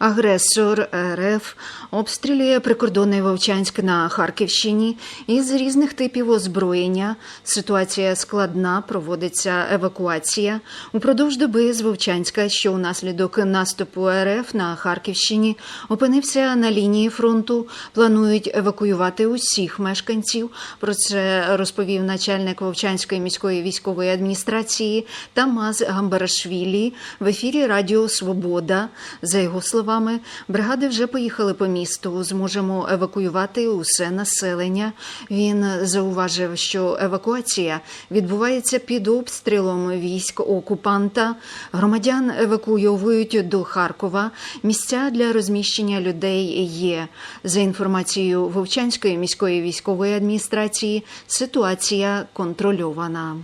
Агресор РФ обстрілює прикордонний Вовчанськ на Харківщині із різних типів озброєння. Ситуація складна, проводиться евакуація. Упродовж доби з Вовчанська, що унаслідок наступу РФ на Харківщині опинився на лінії фронту. Планують евакуювати усіх мешканців. Про це розповів начальник Вовчанської міської військової адміністрації Тамаз Гамбарашвілі в ефірі Радіо Свобода. За його словами, бригади вже поїхали по місту. Зможемо евакуювати усе населення. Він зауважив, що евакуація відбувається під обстрілом військ окупанта. Громадян евакуйовують до Харкова. Місця для розміщення людей є. За інформацією Вовчанської міської військової адміністрації, ситуація контрольована.